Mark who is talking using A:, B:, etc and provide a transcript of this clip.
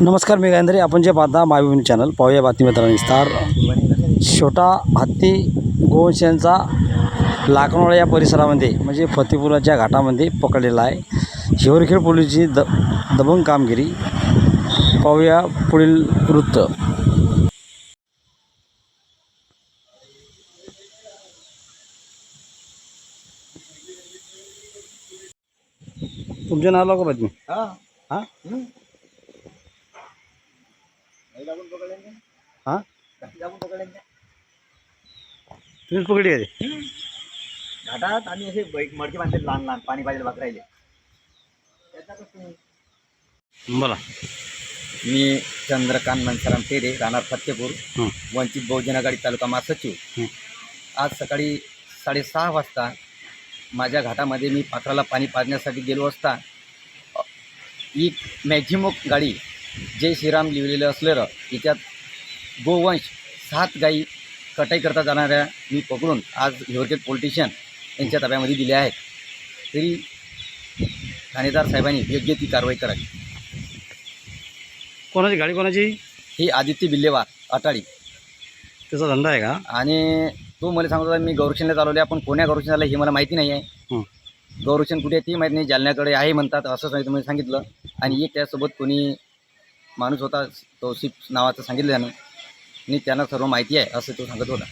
A: नमस्कार मी गायंद्रे. आपण जे पाहता मायभूमी चॅनल पाहूया बातमीपत्रांनी विस्तार. छोटा हत्ती गोवंशांचा लाखनोळा या परिसरामध्ये म्हणजे फतेपुराच्या घाटामध्ये पकडलेला आहे. हिवरखेड पोलीसची द दबंग कामगिरी. पाहूया पुढील वृत्त. तुमचे नाव का बातमी? हां. हां? तुम्हीच पकडली का ते
B: घाटात आम्ही असे बैठ मडके बांधले लहान लहान पाणी पाहिजे वाकरायले
A: बोला.
B: मी चंद्रकांत मनसराम तेरे राहणार फतेपूर
A: हं.
B: वंचित बहुजन आघाडी तालुका महासचिव.
A: हं.
B: आज सकाळी साडेसहा वाजता माझ्या घाटामध्ये मी पात्राला पाणी पाजण्यासाठी गेलो असता अ, एक मॅक्झिमो गाडी जय श्रीराम लिहिलेलं असलेलं तिच्यात गोवंश सात गायी कटाई करता जाणाऱ्या मी पकडून आज हिवरकेट पोलिटिशियन यांच्या ताब्यामध्ये दिल्या आहेत. तरी ठाणेदार साहेबांनी योग्य ती कारवाई करावी.
A: कोणाची गाडी कोणाची?
B: ही आदित्य बिल्लेवार अटाळी
A: त्याचा धंदा आहे का?
B: आणि तो मला सांगत होता मी गौरक्षणला चालवले आपण कोण्या गौरक्षणाला हे मला माहिती नाही आहे. गौरक्षण कुठे आहे ती माहिती नाही जालन्याकडे आहे म्हणतात असं सांगितलं मी सांगितलं. आणि एक त्यासोबत कोणी माणूस होता तो तौसिफ नावाचं सांगितलं त्यानं आणि त्यांना सर्व माहिती आहे असं तो सांगत होता.